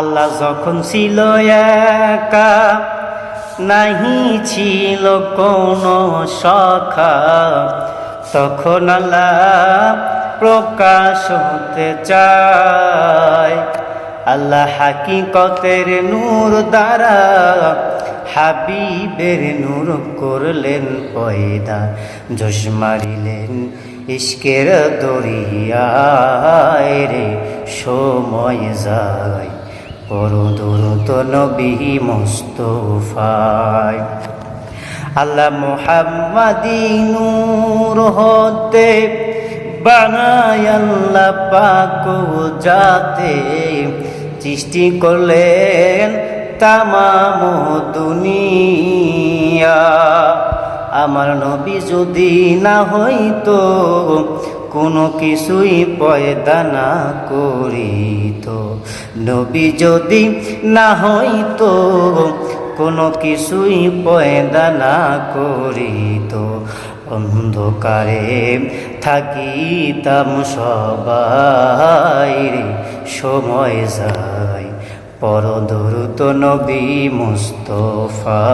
আল্লাহ যখন ছিল একা, নাহি ছিল কোনো সখা। তখন আল্লাহ প্রকাশ হতে চায়। আল্লাহ হাকিকতের নূর দ্বারা হাবিবের নূর করলেন পয়দা, জোশ মারিলেন ইস্কের দরিয়ায় রে সময় যায়। বড় দ্রুত নবী মুস্তফায়। আল্লাহ মোহাম্মদী নূর হতে বানায় আল্লাহ পাক যাতে সৃষ্টি করলেন তামাম দুনিয়া। আমার নবী যদি না হইতো কোনো কিছুই পয়দা না করিত। নবী যদি না হইতো, কোনো কিছুই পয়দা না করিত। অন্ধকারে থাকিতাম সবাই সময় যায়। পরদরুত নবী মুস্তফা।